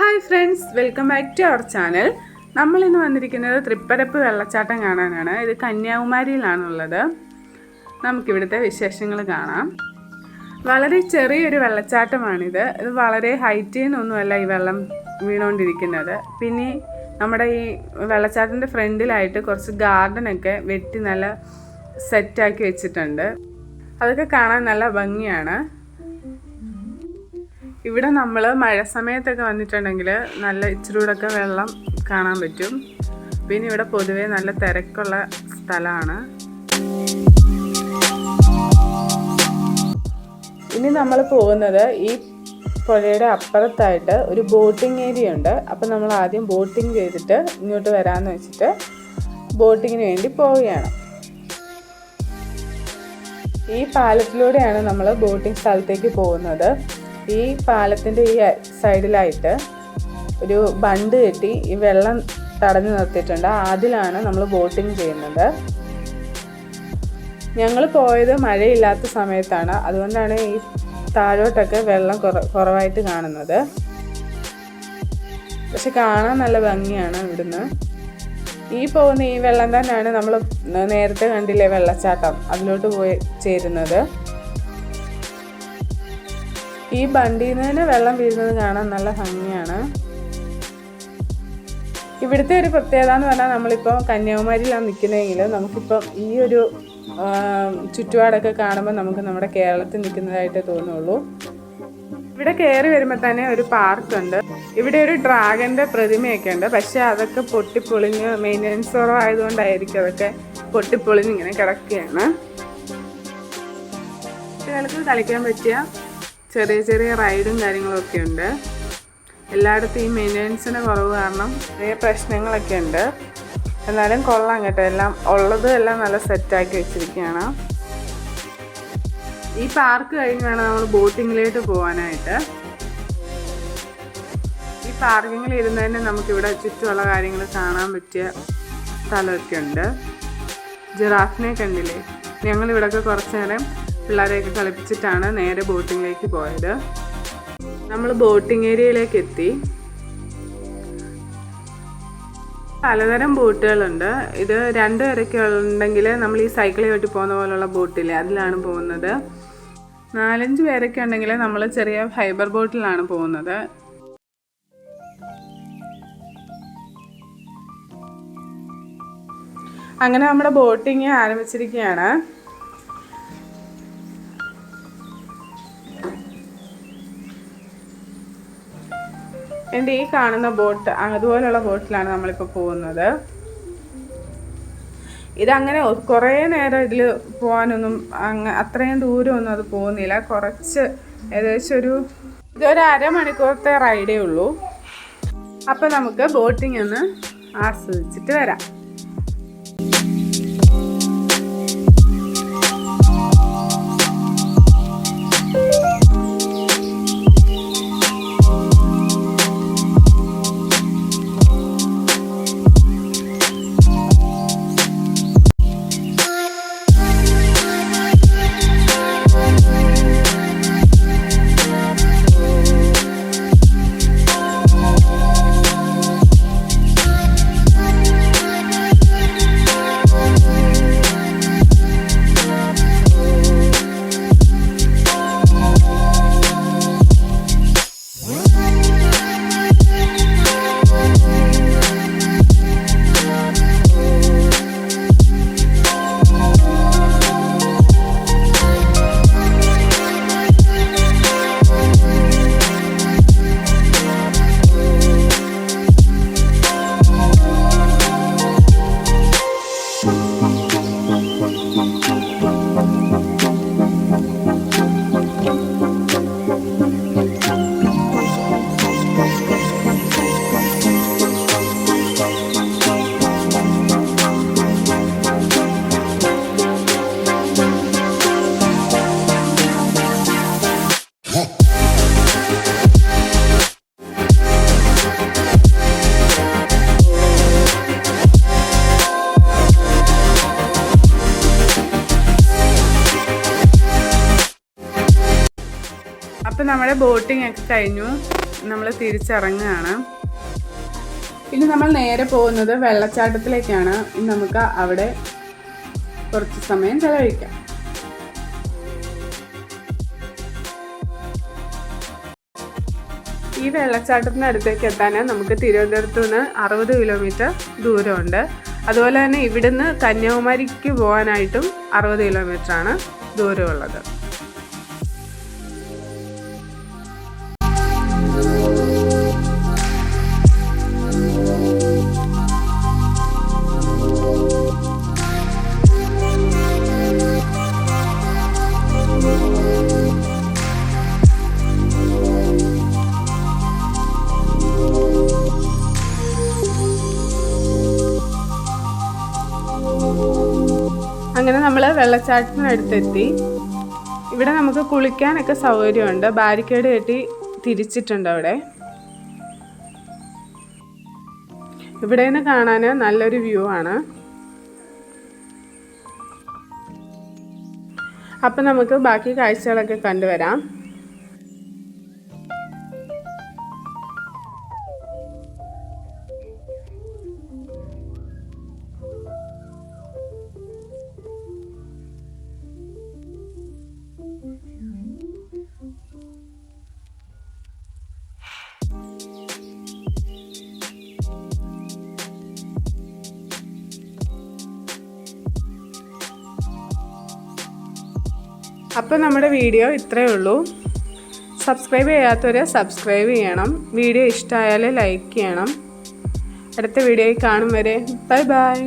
Hi friends welcome back to our channel. നമ്മൾ ഇന്ന് വന്നിരിക്കുന്നത് തൃപ്പരപ്പ് വെള്ളച്ചാട്ടം കാണാനാണ്. ഇത് കന്യാകുമാരിയിലാണുള്ളത്. നമുക്കിവിടുത്തെ വിശേഷങ്ങൾ കാണാം. വളരെ ചെറിയൊരു വെള്ളച്ചാട്ടമാണിത്. ഇത് വളരെ ഹൈറ്റിൽ നിന്നൊന്നുമല്ല ഈ വെള്ളം വീണുകൊണ്ടിരിക്കുന്നത് പിന്നെ നമ്മുടെ ഈ വെള്ളച്ചാട്ടത്തിന്റെ ഫ്രണ്ടിലായിട്ട് കുറച്ച് ഗാർഡനൊക്കെ വെട്ടി നല്ല സെറ്റാക്കി വെച്ചിട്ടുണ്ട്. അതൊക്കെ കാണാൻ നല്ല ഭംഗിയാണ്. ഇവിടെ നമ്മൾ മഴ സമയത്തൊക്കെ വന്നിട്ടുണ്ടെങ്കിൽ നല്ല ഇച്ചിരൂടൊക്കെ വെള്ളം കാണാൻ പറ്റും. പിന്നെ ഇവിടെ പൊതുവേ നല്ല തിരക്കുള്ള സ്ഥലമാണ്. ഇനി നമ്മൾ പോകുന്നത് ഈ പുഴയുടെ അപ്പുറത്തായിട്ട് ഒരു ബോട്ടിംഗ് ഏരിയ ഉണ്ട് അപ്പം നമ്മൾ ആദ്യം ബോട്ടിംഗ് ചെയ്തിട്ട് ഇങ്ങോട്ട് വരാമെന്ന് വെച്ചിട്ട് ബോട്ടിങ്ങിന് വേണ്ടി പോവുകയാണ്. ഈ പാലത്തിലൂടെയാണ് നമ്മൾ ബോട്ടിംഗ് സ്ഥലത്തേക്ക് പോകുന്നത്. ഈ പാലത്തിന്റെ ഈ സൈഡിലായിട്ട് ഒരു ബണ്ട് കെട്ടി ഈ വെള്ളം തടഞ്ഞു നിർത്തിയിട്ടുണ്ട്. അതിലാണ് നമ്മൾ ബോട്ടിംഗ് ചെയ്യുന്നത്. ഞങ്ങൾ പോയത് മഴയില്ലാത്ത സമയത്താണ്. അതുകൊണ്ടാണ് ഈ താഴോട്ടൊക്കെ വെള്ളം കുറ കുറവായിട്ട് കാണുന്നത്. പക്ഷെ കാണാൻ നല്ല ഭംഗിയാണ് ഇവിടുന്ന്. ഈ പോകുന്ന ഈ വെള്ളം തന്നെയാണ് നമ്മൾ നേരത്തെ കണ്ടില്ലേ വെള്ളച്ചാട്ടം. അതിലോട്ട് പോയി ചേരുന്നത്. ഈ ബണ്ടിയിൽ നിന്ന് തന്നെ വെള്ളം വീഴുന്നത് കാണാൻ നല്ല ഭംഗിയാണ്. ഇവിടുത്തെ ഒരു പ്രത്യേകത എന്ന് പറഞ്ഞാൽ നമ്മളിപ്പോൾ കന്യാകുമാരിയിലാണ് നിൽക്കുന്നതെങ്കിൽ നമുക്കിപ്പം ഈ ഒരു ചുറ്റുപാടൊക്കെ കാണുമ്പോൾ നമുക്ക് നമ്മുടെ കേരളത്തിൽ നിൽക്കുന്നതായിട്ട് തോന്നുള്ളൂ. ഇവിടെ കയറി വരുമ്പോൾ തന്നെ ഒരു പാർക്കുണ്ട്. ഇവിടെ ഒരു ഡ്രാഗന്റെ പ്രതിമയൊക്കെ ഉണ്ട് പക്ഷേ അതൊക്കെ പൊട്ടിപ്പൊളിഞ്ഞ് മെയിന്റനൻസ് കുറവായതുകൊണ്ടായിരിക്കും അതൊക്കെ പൊട്ടിപ്പൊളിഞ്ഞ് ഇങ്ങനെ കിടക്കുകയാണ്. കുട്ടികൾക്ക് കളിക്കാൻ പറ്റിയ? ചെറിയ ചെറിയ റൈഡും കാര്യങ്ങളൊക്കെ ഉണ്ട്. എല്ലായിടത്തും ഈ മെയിന്റനൻസിന് കുറവ് കാരണം ചെറിയ പ്രശ്നങ്ങളൊക്കെ ഉണ്ട്. എന്നാലും കൊള്ളാം കേട്ടോ. എല്ലാം ഉള്ളത് എല്ലാം നല്ല സെറ്റാക്കി വെച്ചിരിക്കുകയാണ്. ഈ പാർക്ക് കഴിഞ്ഞ് വേണം നമ്മൾ ബോട്ടിങ്ങിലേക്ക് പോകാനായിട്ട്. ഈ പാർക്കിങ്ങിൽ ഇരുന്നതിന് നമുക്കിവിടെ ചുറ്റുമുള്ള കാര്യങ്ങൾ കാണാൻ പറ്റിയ സ്ഥലമൊക്കെ ഉണ്ട്. ജിറാഫിനെ കണ്ടില്ലേ? ഞങ്ങൾ ഇവിടെയൊക്കെ കുറച്ച് നേരം പിള്ളേരെയൊക്കെ കളിപ്പിച്ചിട്ടാണ് നേരെ ബോട്ടിങ്ങിലേക്ക് പോയത്. നമ്മൾ ബോട്ടിംഗ് ഏരിയയിലേക്ക് എത്തി. പലതരം ബോട്ടുകളുണ്ട്. ഇത് രണ്ട് പേരൊക്കെ ഉണ്ടെങ്കിൽ നമ്മൾ ഈ സൈക്കിളിൽ വെട്ടി പോകുന്ന പോലുള്ള ബോട്ടില്ലേ അതിലാണ് പോകുന്നത്. നാലഞ്ച് പേരൊക്കെ ഉണ്ടെങ്കിൽ നമ്മൾ ചെറിയ ഫൈബർ ബോട്ടിലാണ് പോകുന്നത്. അങ്ങനെ നമ്മുടെ ബോട്ടിങ് ആരംഭിച്ചിരിക്കുകയാണ്. എന്റെ ഈ കാണുന്ന ബോട്ട് അതുപോലുള്ള ബോട്ടിലാണ് നമ്മളിപ്പോൾ പോകുന്നത്. ഇതങ്ങനെ കുറേ നേരം ഇതിൽ പോകാനൊന്നും അങ്ങ് അത്രയും ദൂരമൊന്നും അത് പോകുന്നില്ല. കുറച്ച് ഏകദേശം ഒരു ഇതൊരു അരമണിക്കൂറത്തെ റൈഡേ ഉള്ളൂ. അപ്പോൾ നമുക്ക് ബോട്ടിംഗ് ഒന്ന് ആസ്വദിച്ചിട്ട് വരാം. അപ്പം നമ്മുടെ ബോട്ടിംഗ് ഒക്കെ കഴിഞ്ഞു. നമ്മൾ തിരിച്ചിറങ്ങുകയാണ്. പിന്നെ നമ്മൾ നേരെ പോകുന്നത് വെള്ളച്ചാട്ടത്തിലേക്കാണ്. നമുക്ക് അവിടെ കുറച്ച് സമയം ചെലവഴിക്കാം. ഈ വെള്ളച്ചാട്ടത്തിന് അടുത്തേക്ക് എത്താൻ നമുക്ക് തിരുവനന്തപുരത്ത് നിന്ന് അറുപത് കിലോമീറ്റർ ദൂരമുണ്ട്. അതുപോലെ തന്നെ ഇവിടുന്ന് കന്യാകുമാരിക്ക് പോകാനായിട്ടും അറുപത് കിലോമീറ്റർ ആണ് ദൂരമുള്ളത്. അങ്ങനെ നമ്മൾ വെള്ളച്ചാട്ടത്തിനടുത്തെത്തി ഇവിടെ നമുക്ക് കുളിക്കാനൊക്കെ സൗകര്യമുണ്ട്. ബാരിക്കേഡ് കെട്ടി തിരിച്ചിട്ടുണ്ട് അവിടെ. ഇവിടെ നിന്ന് കാണാൻ നല്ലൊരു വ്യൂ ആണ്. അപ്പം നമുക്ക് ബാക്കി കാഴ്ചകളൊക്കെ കണ്ടുവരാം. അപ്പോൾ നമ്മുടെ വീഡിയോ ഇത്രയേ ഉള്ളൂ. സബ്സ്ക്രൈബ് ചെയ്യാത്തവർ സബ്സ്ക്രൈബ് ചെയ്യണം. വീഡിയോ ഇഷ്ടമായാൽ ലൈക്ക് ചെയ്യണം. അടുത്ത വീഡിയോയിൽ കാണും വരെ. Bye bye